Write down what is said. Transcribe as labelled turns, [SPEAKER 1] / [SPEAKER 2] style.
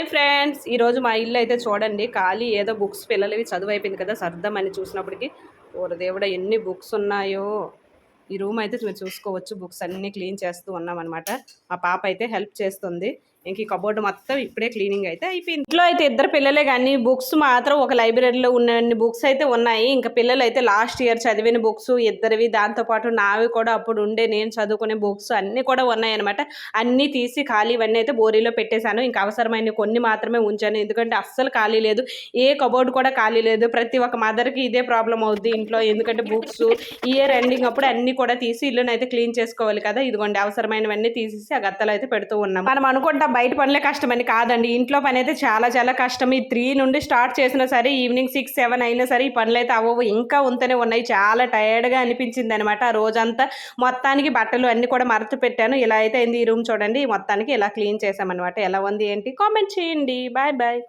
[SPEAKER 1] Hi friends. ఈరోజు మా ఇల్లు అయితే చూడండి ఖాళీ ఏదో బుక్స్ పిల్లలవి చదువు అయిపోయింది కదా సర్దమని చూసినప్పటికి. ఓర దేవుడ ఎన్ని బుక్స్ ఉన్నాయో. ఈ రూమ్ అయితే మీరు చూసుకోవచ్చు. బుక్స్ అన్నీ క్లీన్ చేస్తూ ఉన్నాం అనమాట మా పాప అయితే హెల్ప్ చేస్తుంది. ఇంక ఈ కబోర్డు మొత్తం ఇప్పుడే క్లీనింగ్ అయితే అయిపోయింది. ఇంట్లో అయితే ఇద్దరు పిల్లలే కానీ బుక్స్ మాత్రం ఒక లైబ్రరీలో ఉన్న బుక్స్ అయితే ఉన్నాయి. ఇంకా పిల్లలు అయితే లాస్ట్ ఇయర్ చదివిన బుక్స్ ఇద్దరివి దాంతోపాటు నావి కూడా అప్పుడు ఉండే నేను చదువుకునే బుక్స్ అన్నీ కూడా ఉన్నాయి అనమాట అన్నీ తీసి ఖాళీ ఇవన్నీ అయితే బోరీలో పెట్టేశాను. ఇంకా అవసరమైన కొన్ని మాత్రమే ఉంచాను. ఎందుకంటే అస్సలు ఖాళీ లేదు. ఏ కబోర్డ్ కూడా ఖాళీ లేదు. ప్రతి ఒక్క మదర్కి ఇదే ప్రాబ్లం అవుద్ది ఇంట్లో. ఎందుకంటే బుక్స్ ఇయర్ ఎండింగ్ అప్పుడు అన్ని కూడా తీసి ఇల్లునైతే అయితే క్లీన్ చేసుకోవాలి కదా. ఇదిగోండి అవసరమైనవన్నీ తీసేసి ఆ గత్తలు అయితే పెడుతూ ఉన్నాం మనం అనుకుంటా బయట పనులే కష్టమని కాదండి. ఇంట్లో పని అయితే చాలా చాలా కష్టం. ఈ త్రీ నుండి స్టార్ట్ చేసినా సరే ఈవినింగ్ సిక్స్ సెవెన్ అయినా సరే ఈ పనులు అయితే అవ్వవు. ఇంకా ఉంటూనే ఉన్నాయి. చాలా టైర్డ్గా అనిపించింది అనమాట ఆ రోజంతా. మొత్తానికి బట్టలు అన్ని కూడా మరత పెట్టాను. ఇలా అయితే అయింది ఈ రూమ్ చూడండి. మొత్తానికి ఇలా క్లీన్ చేసామన్నమాట ఎలా ఉంది ఏంటి? కామెంట్ చేయండి. Bye bye.